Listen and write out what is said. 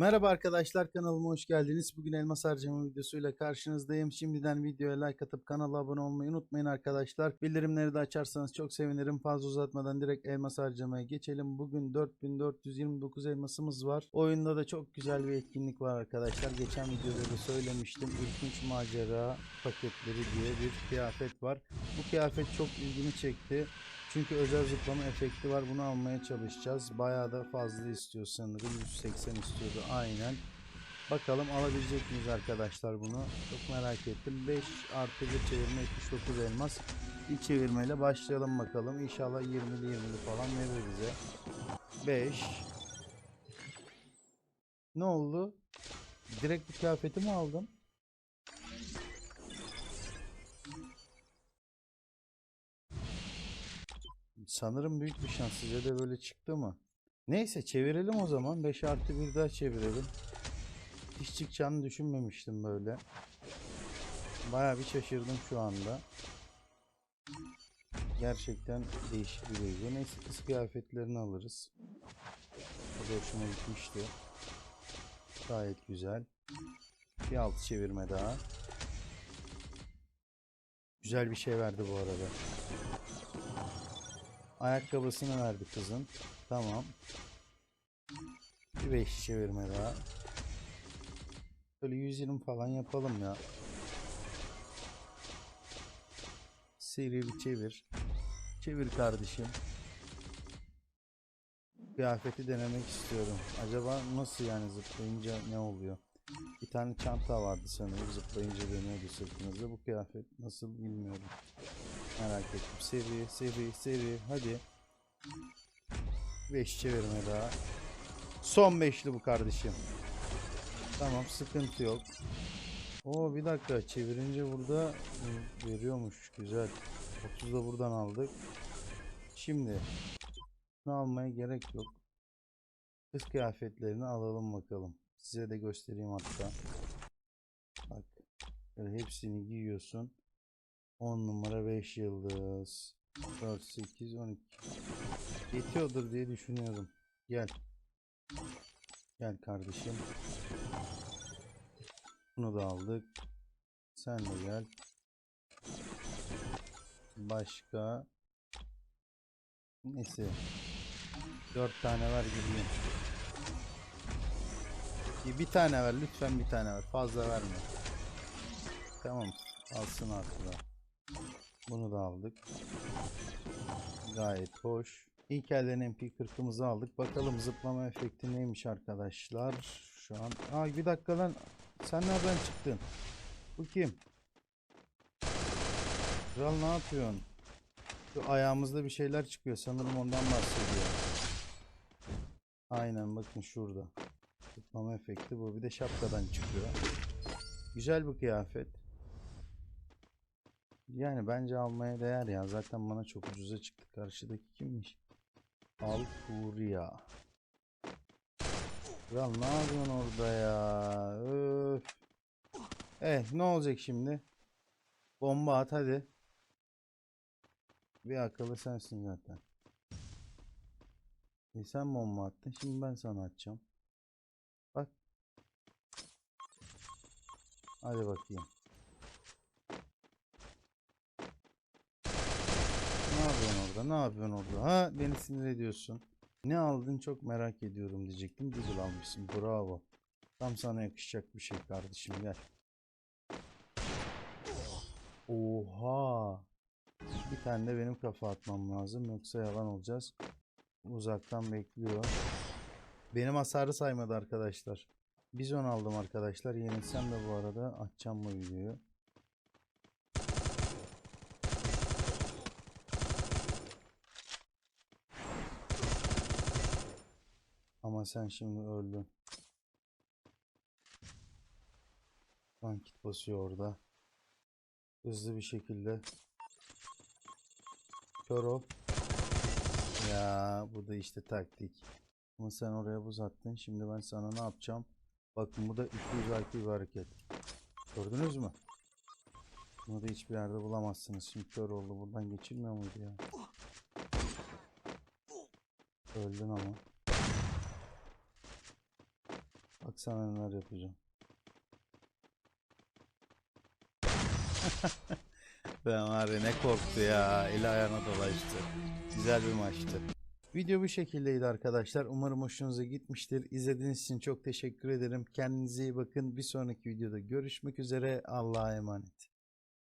Merhaba arkadaşlar kanalıma hoş geldiniz. Bugün elmas harcama videosuyla karşınızdayım. Şimdiden videoya like atıp kanala abone olmayı unutmayın arkadaşlar. Bildirimleri de açarsanız çok sevinirim. Fazla uzatmadan direkt elmas harcamaya geçelim. Bugün 4429 elmasımız var. Oyunda da çok güzel bir etkinlik var arkadaşlar. Geçen videoda da söylemiştim. Ürkünç macera paketleri diye bir kıyafet var. Bu kıyafet çok ilgimi çekti. Çünkü özel zıplama efekti var. Bunu almaya çalışacağız. Bayağı da fazla istiyor sanırım. 180 istiyordu aynen. Bakalım alabilecek miyiz arkadaşlar bunu? Çok merak ettim. 5 artı 1 çevirme 79 elmas. İlk çevirmeyle başlayalım bakalım. İnşallah 20'li 20'li falan verir bize. 5 Ne oldu? Direkt bu kıyafeti mi aldım? Sanırım büyük bir şans size de böyle çıktı mı? Neyse çevirelim o zaman. 5 artı 1 daha çevirelim. Hiç çıkacağını düşünmemiştim böyle. Baya bir şaşırdım şu anda. Gerçekten değişik bir duygu. Neyse kız kıyafetlerini alırız. O da hoşuma gitmişti. Gayet güzel. Bir alt çevirme daha. Güzel bir şey verdi bu arada. Ayakkabısını verdi kızın. Tamam. Bir 5 çevirme daha. Böyle 120 falan yapalım ya. Seri bir çevir. Çevir kardeşim. Kıyafeti denemek istiyorum. Acaba nasıl yani zıplayınca ne oluyor? Bir tane çanta vardı sanırım zıplayınca dönüyordu sırtınızda. Bu kıyafet nasıl bilmiyorum. Merak ettim. Seri, seri, seri. Hadi. 5 çevirme daha. Son beşli bu kardeşim. Tamam sıkıntı yok. Oo bir dakika çevirince burada veriyormuş. Güzel. 30 da buradan aldık. Şimdi bunu almaya gerek yok. Kız kıyafetlerini alalım bakalım. Size de göstereyim hatta. Bak. Hepsini giyiyorsun. 10 numara 5 yıldız. 4, 8, 12. Yetiyordur diye düşünüyorum. Gel. Gel kardeşim. Bunu da aldık. Sen de gel. Başka. Neyse. 4 tane ver gideyim. Bir- tane ver lütfen bir tane ver. Fazla verme. Tamam. Alsın artık. Bunu da aldık. Gayet hoş. İlk elden MP40'ımızı aldık. Bakalım zıplama efekti neymiş arkadaşlar. Şu an. Aa bir dakika lan. Sen nereden çıktın? Bu kim? Kral ne yapıyorsun? Şu ayağımızda bir şeyler çıkıyor. Sanırım ondan bahsediyor. Aynen bakın şurada. Zıplama efekti bu. Bir de şapkadan çıkıyor. Güzel bir kıyafet. Yani bence almaya değer ya. Zaten bana çok ucuza çıktı. Karşıdaki kimmiş? Alfuria. Kral ne yapıyorsun orada ya? Öf. Eh ne olacak şimdi? Bomba at hadi. Bir akıllı sensin zaten. E sen bomba attın. Şimdi ben sana atacağım. Bak. Hadi bakayım. Ne yapıyorsun orada? Ne yapıyorsun orada? Ha beni sinir ediyorsun. Ne aldın çok merak ediyorum diyecektim. Deagle almışsın. Bravo. Tam sana yakışacak bir şey kardeşim gel. Oha. Bir tane de benim kafa atmam lazım. Yoksa yalan olacağız. Uzaktan bekliyor. Benim hasarı saymadı arkadaşlar. Bizon aldım arkadaşlar. Yenilsem de bu arada açacağım bu videoyu. Ama sen şimdi öldün. Pankit basıyor orada. Hızlı bir şekilde. Kör ol. Ya bu da işte taktik. Ama sen oraya buz attın. Şimdi ben sana ne yapacağım? Bakın bu da 200 IQ bir hareket. Gördünüz mü? Bunu da hiçbir yerde bulamazsınız. Şimdi kör oldu. Buradan geçilmiyor muydu ya? Öldün ama. Bak sana neler yapacağım. ben var ya ne korktu ya. Eli ayağına dolaştı. Güzel bir maçtı. Video bu şekildeydi arkadaşlar. Umarım hoşunuza gitmiştir. İzlediğiniz için çok teşekkür ederim. Kendinize iyi bakın. Bir sonraki videoda görüşmek üzere. Allah'a emanet.